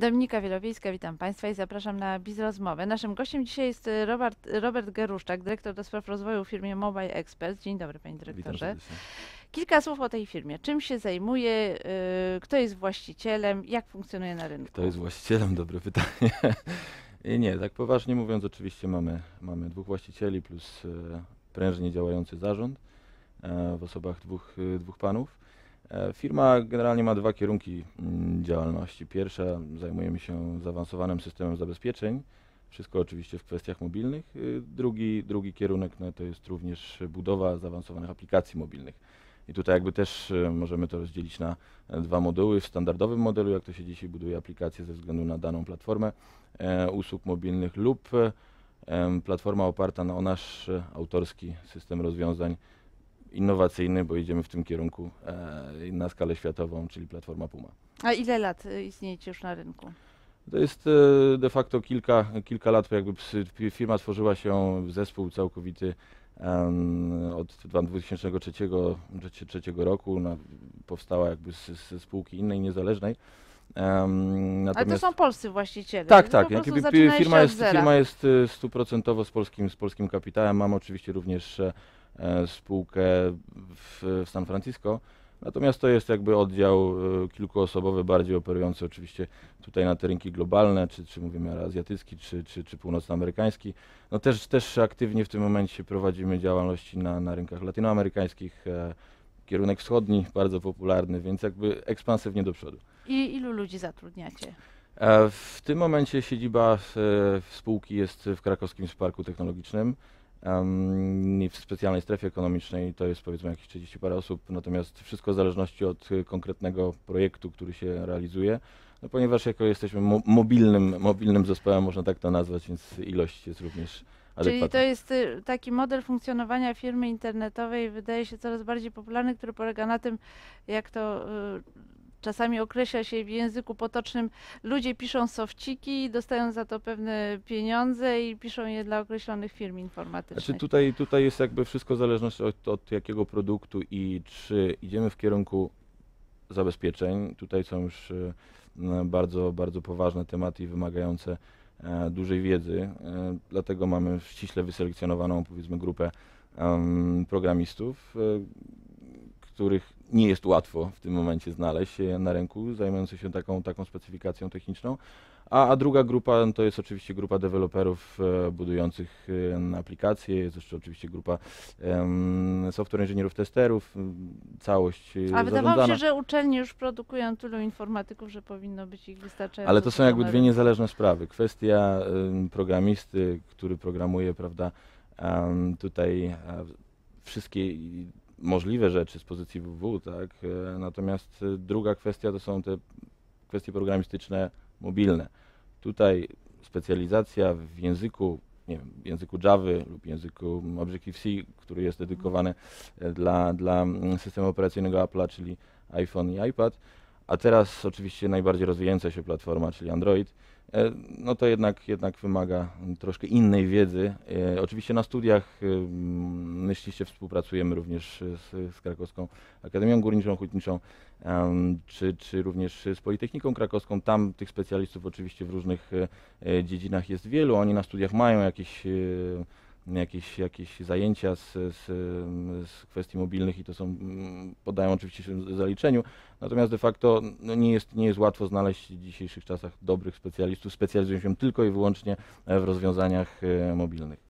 Dominika Wielowiejska, witam Państwa i zapraszam na Bizrozmowę. Naszym gościem dzisiaj jest y, Robert, Robert Geruszczak, dyrektor do spraw rozwoju w firmie Mobile Experts. Dzień dobry Panie Dyrektorze. Kilka słów o tej firmie. Czym się zajmuje, y, kto jest właścicielem, jak funkcjonuje na rynku? Kto jest właścicielem? Dobre pytanie. I Nie, tak poważnie mówiąc, oczywiście mamy, mamy dwóch właścicieli plus e, prężnie działający zarząd e, w osobach dwóch, e, dwóch panów. E, Firma generalnie ma dwa kierunki mm, działalności. Pierwsza zajmujemy się zaawansowanym systemem zabezpieczeń, wszystko oczywiście w kwestiach mobilnych. Y, Drugi, drugi kierunek no, to jest również budowa zaawansowanych aplikacji mobilnych. I tutaj jakby też e, możemy to rozdzielić na e, dwa moduły. W standardowym modelu, jak to się dzisiaj buduje aplikacje ze względu na daną platformę e, usług mobilnych lub e, platforma oparta na, o nasz e, autorski system rozwiązań innowacyjny, bo idziemy w tym kierunku e, na skalę światową, czyli platforma Puma. A ile lat y, istniejecie już na rynku? To jest e, de facto kilka, kilka lat, jakby firma tworzyła się w zespół całkowity od 2003, 2003 roku. Na, powstała jakby z, z spółki innej, niezależnej. Em, Ale to są polscy właściciele. tak, Wy tak. Jak firma jest, firma jest e, stuprocentowo z polskim, z polskim kapitałem. Mam oczywiście również e, e, spółkę w, San Francisco. Natomiast to jest jakby oddział e, kilkuosobowy, bardziej operujący oczywiście tutaj na te rynki globalne, czy, czy mówimy azjatycki, czy, czy, czy północnoamerykański. No też, też aktywnie w tym momencie prowadzimy działalności na, na rynkach latynoamerykańskich. E, kierunek wschodni, bardzo popularny, więc jakby ekspansywnie do przodu. I ilu ludzi zatrudniacie? E, W tym momencie siedziba e, spółki jest w krakowskim Parku Technologicznym. W specjalnej strefie ekonomicznej to jest powiedzmy jakieś 30 parę osób, natomiast wszystko w zależności od e, konkretnego projektu, który się realizuje. No, ponieważ jako jesteśmy mo mobilnym, mobilnym zespołem, można tak to nazwać, więc ilość jest również Czyli to jest y, taki model funkcjonowania firmy internetowej, wydaje się coraz bardziej popularny, który polega na tym, jak to y, czasami określa się w języku potocznym, ludzie piszą sofciki, dostają za to pewne pieniądze i piszą je dla określonych firm informatycznych. Znaczy tutaj, tutaj jest jakby wszystko w zależności od, od jakiego produktu i czy idziemy w kierunku zabezpieczeń. Tutaj są już e, m, bardzo, bardzo poważne tematy i wymagające e, dużej wiedzy. E, dlatego mamy ściśle wyselekcjonowaną powiedzmy grupę programistów, których nie jest łatwo w tym momencie znaleźć e, na rynku, zajmujących się taką, taką specyfikacją techniczną. A, a druga grupa to jest oczywiście grupa deweloperów e, budujących e, aplikacje, jest jeszcze oczywiście grupa em, software inżynierów testerów, m, całość e, A wydawało zarządzana. się, że uczelnie już produkują tylu informatyków, że powinno być ich wystarczająco. Ale to są jakby dwie niezależne sprawy. Kwestia programisty, który programuje, prawda, tutaj e, wszystkie możliwe rzeczy z pozycji WW, tak? e, Natomiast e, druga kwestia to są te kwestie programistyczne mobilne. Tutaj specjalizacja w języku, nie wiem, języku Java lub języku Objective-C, który jest dedykowany e, dla, dla mm, systemu operacyjnego Apple'a, czyli iPhone i iPad, a teraz oczywiście najbardziej rozwijająca się platforma, czyli Android, e, no to jednak, jednak wymaga troszkę innej wiedzy. E, Oczywiście na studiach mm, myśliście współpracujemy również z, z Krakowską Akademią Górniczą, Hutniczą, czy, czy również z Politechniką Krakowską. Tam tych specjalistów oczywiście w różnych e, e, dziedzinach jest wielu. Oni na studiach mają jakieś e, jakieś, jakieś zajęcia z, z, z kwestii mobilnych i to są, poddają oczywiście się zaliczeniu. Natomiast de facto no nie, jest, nie jest łatwo znaleźć w dzisiejszych czasach dobrych specjalistów. Specjalizują się tylko i wyłącznie w rozwiązaniach e, mobilnych.